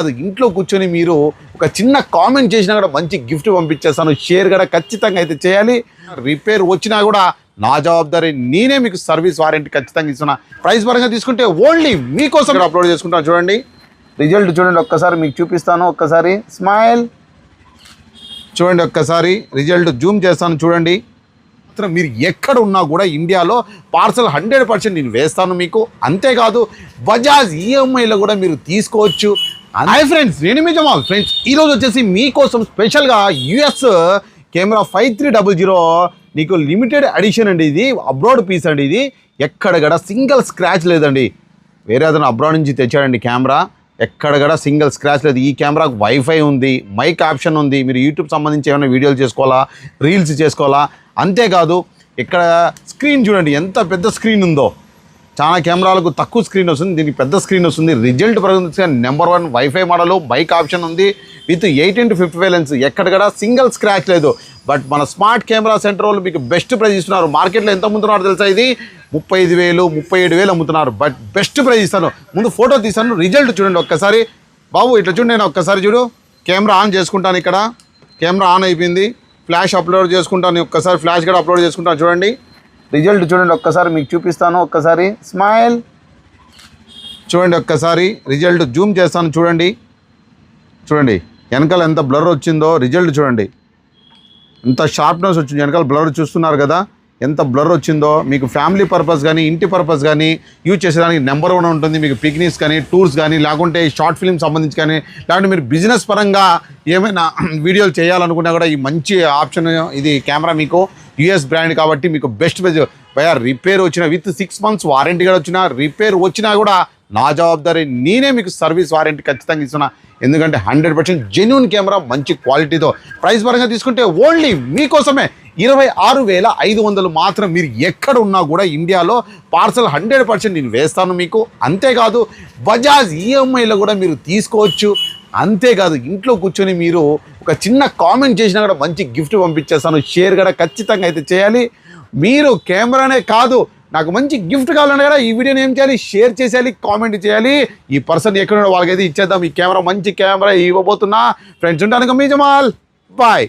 అది ఇంట్లో కూర్చొని మీరు ఒక చిన్న కామెంట్ చేసినా కూడా మంచి గిఫ్ట్ పంపించేస్తాను. షేర్ కూడా ఖచ్చితంగా అయితే చేయాలి. రిపేర్ వచ్చినా కూడా నా జవాబారి నేనే మీకు సర్వీస్ వారంటీ ఖచ్చితంగా ఇస్తున్నా. ప్రైస్ పరంగా తీసుకుంటే ఓన్లీ మీకోసం అప్లోడ్ చేసుకుంటాను చూడండి. రిజల్ట్ చూడండి ఒక్కసారి మీకు చూపిస్తాను. ఒక్కసారి స్మైల్ చూడండి ఒక్కసారి. రిజల్ట్ జూమ్ చేస్తాను చూడండి. మాత్రం మీరు ఎక్కడ ఉన్నా కూడా ఇండియాలో పార్సల్ హండ్రెడ్ పర్సెంట్ నేను వేస్తాను మీకు. అంతేకాదు బజాజ్ ఈఎంఐలో కూడా మీరు తీసుకోవచ్చు. హాయ్ ఫ్రెండ్స్ నేను మీ జమాల్. ఫ్రెండ్స్ ఈరోజు వచ్చేసి మీకోసం స్పెషల్గా US camera five three double zero నీకు లిమిటెడ్ అడిషన్ అండి ఇది అబ్రాడ్ పీస్ అండి ఇది. ఎక్కడ కూడా సింగిల్ స్క్రాచ్ లేదండి. వేరే అతను అబ్రాడ్ నుంచి తెచ్చాడండి కెమెరా. ఎక్కడ కూడా సింగిల్ స్క్రాచ్ లేదు. ఈ కెమెరాకు వైఫై ఉంది మైక్ ఆప్షన్ ఉంది. మీరు యూట్యూబ్ సంబంధించి ఏమైనా వీడియోలు చేసుకోవాలా రీల్స్ చేసుకోవాలా అంతేకాదు ఇక్కడ స్క్రీన్ చూడండి ఎంత పెద్ద స్క్రీన్ ఉందో. చాలా కెమెరాలకు తక్కువ స్క్రీన్ వస్తుంది దీనికి పెద్ద స్క్రీన్ వస్తుంది. Result ప్రకృతిగా number one wifi model bike option ఉంది. With eight into fifty five lens ఎక్కడ కూడా సింగిల్ స్క్రాచ్ లేదు. బట్ మన స్మార్ట్ కెమెరా సెంటర్ వాళ్ళు మీకు బెస్ట్ ప్రైజ్ ఇస్తున్నారు. మార్కెట్లో ఎంత అమ్ముతున్నారు తెలుసా ఇది? ముప్పై ఐదు వేలు ముప్పై ఏడు వేలు అమ్ముతున్నారు. బట్ బెస్ట్ ప్రైజ్ ఇస్తాను. ముందు ఫోటో తీస్తాను రిజల్ట్ చూడండి ఒక్కసారి. బాబు ఇట్లా చూడండి నేను ఒక్కసారి చూడు. కెమెరా ఆన్ చేసుకుంటాను ఇక్కడ. కెమెరా ఆన్ అయిపోయింది. ఫ్లాష్ అప్లోడ్ చేసుకుంటాను ఒక్కసారి ఫ్లాష్ కూడా అప్లోడ్ చేసుకుంటాను. చూడండి రిజల్ట్ చూడండి ఒక్కసారి మీకు చూపిస్తాను ఒక్కసారి స్మైల్. చూడండి ఒక్కసారి రిజల్ట్ జూమ్ చేస్తాను చూడండి. చూడండి వెనకాల ఎంత బ్లర్ వచ్చిందో రిజల్ట్ చూడండి. ఎంత షార్ప్నెస్ వచ్చింది వెనకాల బ్లర్ చూస్తున్నారు కదా. ఎంత బ్లర్ వచ్చిందో మీకు ఫ్యామిలీ పర్పస్ కానీ ఇంటి పర్పస్ కానీ యూజ్ చేసేదానికి నెంబర్ వన్ ఉంటుంది. మీకు పిక్నిక్స్ కానీ టూర్స్ కానీ లేకుంటే షార్ట్ ఫిల్మ్ సంబంధించి కానీ లేకుంటే మీరు బిజినెస్ పరంగా ఏమైనా వీడియోలు చేయాలనుకున్నా కూడా ఈ మంచి ఆప్షన్ ఇది కెమెరా మీకు యుఎస్ బ్రాండ్ కాబట్టి మీకు బెస్ట్ బెస్ట్ భయా రిపేర్ వచ్చిన విత్ సిక్స్ మంత్స్ వారంటీ కూడా వచ్చిన రిపేర్ వచ్చినా కూడా నా జవాబారి నేనే మీకు సర్వీస్ వారంటీ ఖచ్చితంగా ఇస్తున్నా. ఎందుకంటే హండ్రెడ్ పర్సెంట్ జెన్యున్ కెమెరా మంచి క్వాలిటీతో ప్రైస్ పరంగా తీసుకుంటే ఓన్లీ మీకోసమే ఇరవై ఆరు వేల ఐదు వందలు మాత్రం మీరు ఎక్కడ ఉన్నా కూడా ఇండియాలో పార్సల్ హండ్రెడ్ పర్సెంట్ నేను వేస్తాను మీకు. అంతేకాదు బజాజ్ ఈఎంఐలో కూడా మీరు తీసుకోవచ్చు. అంతేకాదు ఇంట్లో కూర్చొని మీరు ఒక చిన్న కామెంట్ చేసినా కూడా మంచి గిఫ్ట్ పంపించేస్తాను. షేర్ కూడా ఖచ్చితంగా అయితే చేయాలి. మీరు కెమెరానే కాదు నాకు మంచి గిఫ్ట్ కావాలన్నా కదా ఈ వీడియోని ఏం చేయాలి? షేర్ చేసేయాలి కామెంట్ చేయాలి. ఈ పర్సన్ ఎక్కడ వాళ్ళకైతే ఇచ్చేద్దాం. ఈ కెమెరా మంచి కెమెరా ఇవ్వబోతున్నా. ఫ్రెండ్స్ ఉంటాను మీ జమాల్ బాయ్